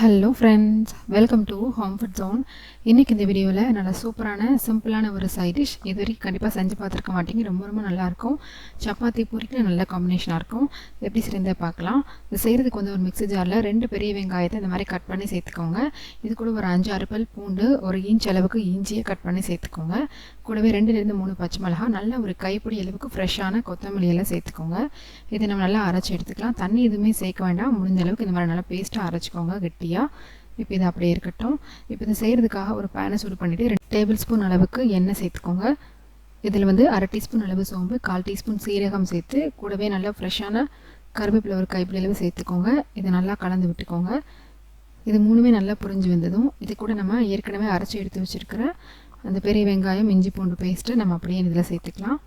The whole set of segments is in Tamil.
Hello friends welcome to home food zone இன்றைக்கி இந்த வீடியோவில் நல்ல சூப்பரான சிம்பிளான ஒரு சைட் டிஷ் இது வரைக்கும் கண்டிப்பாக செஞ்சு பார்த்துருக்க மாட்டேங்க. ரொம்ப ரொம்ப நல்லாயிருக்கும் சப்பாத்தி பூரிக்கு நல்ல காம்பினேஷனாக இருக்கும். எப்படி சேர்ந்தே பார்க்கலாம். இது செய்கிறதுக்கு வந்து ஒரு மிக்ஸி ஜாரில் ரெண்டு பெரிய வெங்காயத்தை இந்த மாதிரி கட் பண்ணி சேர்த்துக்கோங்க. இது கூட ஒரு அஞ்சு அறுப்பல் பூண்டு ஒரு இன்ச் அளவுக்கு இஞ்சியை கட் பண்ணி சேர்த்துக்கோங்க. கூடவே ரெண்டுலேருந்து மூணு பச்சை மிளகா நல்ல ஒரு கைப்பிடி அளவுக்கு ஃப்ரெஷ்ஷான கொத்தமல்லி எல்லாம் சேர்த்துக்கோங்க. இதை நம்ம நல்லா அரைச்சி எடுத்துக்கலாம். தண்ணி எதுவுமே சேர்க்க வேண்டாம். முடிஞ்ச அளவுக்கு இந்த மாதிரி நல்லா பேஸ்ட்டாக அரைச்சிக்கோங்க கெட்டியாக இப்போ இது அப்படியே இருக்கட்டும். இப்போ இதை செய்கிறதுக்காக ஒரு பேனை சூடு பண்ணிவிட்டு ரெண்டு டேபிள் ஸ்பூன் அளவுக்கு எண்ணெய் சேர்த்துக்கோங்க. இதில் வந்து அரை டீஸ்பூன் அளவு சோம்பு கால் டீஸ்பூன் சீரகம் சேர்த்து கூடவே நல்லா ஃப்ரெஷ்ஷான கருவேப்பிலை ஒரு கைப்பிடி அளவு சேர்த்துக்கோங்க. இதை நல்லா கலந்து விட்டுக்கோங்க. இது மூணுமே நல்லா புரிஞ்சு வந்ததும் இது கூட நம்ம ஏற்கனவே அரைச்சி எடுத்து வச்சுருக்கிற அந்த பெரிய வெங்காயம் இஞ்சி பூண்டு பேஸ்ட்டு நம்ம அப்படியே இதில் சேர்த்துக்கலாம்.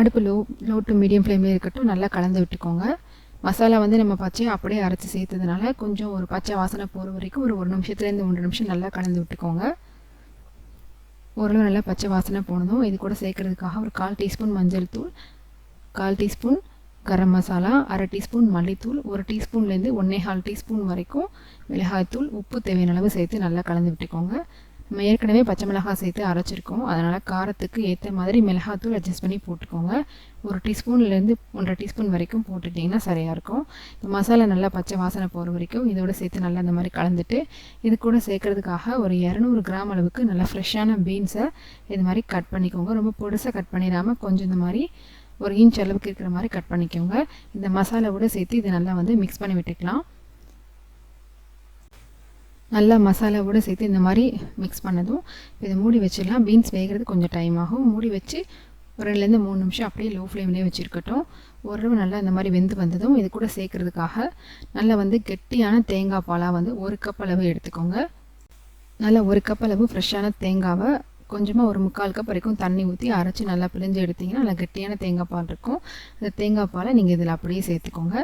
அடுப்பு லோ லோ டு மீடியம் ஃப்ளேம்லேயே இருக்கட்டும் நல்லா கலந்து விட்டுக்கோங்க. மசாலா வந்து நம்ம பச்சையை அப்படியே அரைச்சி சேர்த்ததுனால கொஞ்சம் ஒரு பச்சை வாசனை போகிற வரைக்கும் ஒரு ஒரு நிமிஷத்துலேருந்து ஒன்று நிமிஷம் நல்லா கலந்து விட்டுக்கோங்க. ஓரளவு நல்லா பச்சை வாசனை போனதும் இது கூட சேர்க்கறதுக்காக ஒரு கால் டீஸ்பூன் மஞ்சள் தூள் கால் டீஸ்பூன் கரம் மசாலா அரை டீஸ்பூன் மல்லித்தூள் ஒரு டீஸ்பூன்லேருந்து ஒன்றே கால் டீஸ்பூன் வரைக்கும் மிளகாய்த்தூள் உப்பு தேவையான அளவு சேர்த்து நல்லா கலந்து விட்டுக்கோங்க. நம்ம ஏற்கனவே பச்சை மிளகாய் சேர்த்து அரைச்சிருக்கோம். அதனால் காரத்துக்கு ஏற்ற மாதிரி மிளகாத்தூள் அட்ஜஸ்ட் பண்ணி போட்டுக்கோங்க. ஒரு டீஸ்பூன்லேருந்து ஒன்றரை டீஸ்பூன் வரைக்கும் போட்டுட்டிங்கன்னா சரியாக இருக்கும். இந்த மசாலா நல்லா பச்சை வாசனை போகிற வரைக்கும் இதோட சேர்த்து நல்லா இந்த மாதிரி கலந்துட்டு இது கூட சேர்க்கறதுக்காக ஒரு இரநூறு கிராம் அளவுக்கு நல்லா ஃப்ரெஷ்ஷான பீன்ஸை இது மாதிரி கட் பண்ணிக்கோங்க. ரொம்ப பொடுசாக கட் பண்ணிடாமல் கொஞ்சம் இந்த மாதிரி ஒரு இன்ச் அளவுக்கு இருக்கிற மாதிரி கட் பண்ணிக்கோங்க. இந்த மசாலாவோட சேர்த்து இதை நல்லா வந்து மிக்ஸ் பண்ணி விட்டுக்கலாம். நல்லா மசாலாவோடு சேர்த்து இந்த மாதிரி மிக்ஸ் பண்ணதும் இதை மூடி வச்சிடலாம். பீன்ஸ் வேகிறது கொஞ்சம் டைம் ஆகும். மூடி வச்சு ஒரு ரெண்டுலேருந்து மூணு நிமிஷம் அப்படியே லோ ஃப்ளேம்லேயே வச்சுருக்கட்டும். ஓரளவு நல்லா இந்த மாதிரி வெந்து வந்ததும் இது கூட சேர்க்குறதுக்காக நல்லா வந்து கெட்டியான தேங்காய் பாலாக வந்து ஒரு கப் அளவு எடுத்துக்கோங்க. நல்லா ஒரு கப் அளவு ஃப்ரெஷ்ஷான தேங்காவை கொஞ்சமாக ஒரு முக்கால் கப் வரைக்கும் தண்ணி ஊற்றி அரைச்சி நல்லா பிழிஞ்சு எடுத்திங்கன்னா நல்லா கெட்டியான தேங்காய் பால் இருக்கும். அந்த தேங்காய் பாலை நீங்கள் இதில் அப்படியே சேர்த்துக்கோங்க.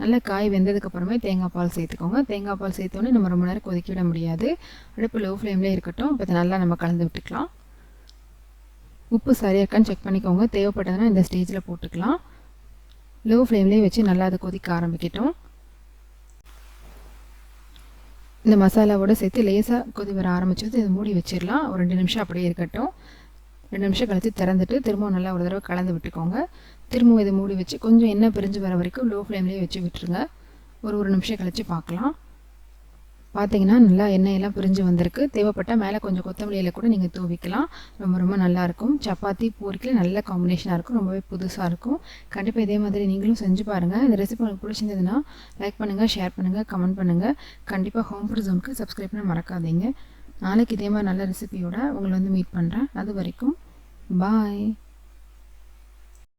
நல்லா காய் வெந்ததுக்கப்புறமே தேங்காய் பால் சேர்த்துக்கோங்க. தேங்காய் பால் சேர்த்தோன்னே நம்ம ரொம்ப நேரம் கொதிக்க விட முடியாது. அடுப்பு லோ ஃப்ளேம்லேயே இருக்கட்டும் இப்போ நல்லா நம்ம கலந்து விட்டுக்கலாம். உப்பு சரியாக இருக்கான்னு செக் பண்ணிக்கோங்க. தேவைப்பட்டதுன்னா இந்த ஸ்டேஜில் போட்டுக்கலாம். லோ ஃப்ளேம்லேயே வச்சு நல்லா அதை கொதிக்க ஆரம்பிக்கட்டும். இந்த மசாலாவோட சேர்த்து லேசாக கொதி வர ஆரம்பிச்சது இது மூடி வச்சிடலாம். ஒரு ரெண்டு நிமிஷம் அப்படியே இருக்கட்டும். ரெண்டு நிமிஷம் கழித்து திறந்துட்டு திரும்பவும் நல்லா ஒரு தடவை கலந்து விட்டுக்கோங்க. திரும்பவும் இதை மூடி வச்சு கொஞ்சம் எண்ணெய் பிரிஞ்சு வர வரைக்கும் லோ ஃப்ளேம்லேயே வச்சு விட்டுருங்க. ஒரு ஒரு நிமிஷம் கழித்து பார்க்கலாம். பார்த்தீங்கன்னா நல்லா எண்ணெயெல்லாம் பிரிஞ்சு வந்திருக்கு. தேவைப்பட்டால் மேலே கொஞ்சம் கொத்தமல்லியில் கூட நீங்கள் தூவிக்கலாம். ரொம்ப ரொம்ப நல்லாயிருக்கும் சப்பாத்தி பூரிக்கில் நல்ல காம்பினேஷனாக இருக்கும். ரொம்பவே புதுசாக இருக்கும். கண்டிப்பாக இதே மாதிரி நீங்களும் செஞ்சு பாருங்கள் இந்த ரெசிபி உங்களுக்கு பிடிச்சிருந்ததுன்னா லைக் பண்ணுங்கள் ஷேர் பண்ணுங்கள் கமெண்ட் பண்ணுங்கள் கண்டிப்பாக ஹோம் ஃபுட் ஜோனுக்கு சப்ஸ்கிரைப் பண்ண மறக்காதீங்க. நாளைக்கு இதே மாதிரி நல்ல ரெசிபியோட உங்களை வந்து மீட் பண்ணுறேன் அது வரைக்கும் Bye.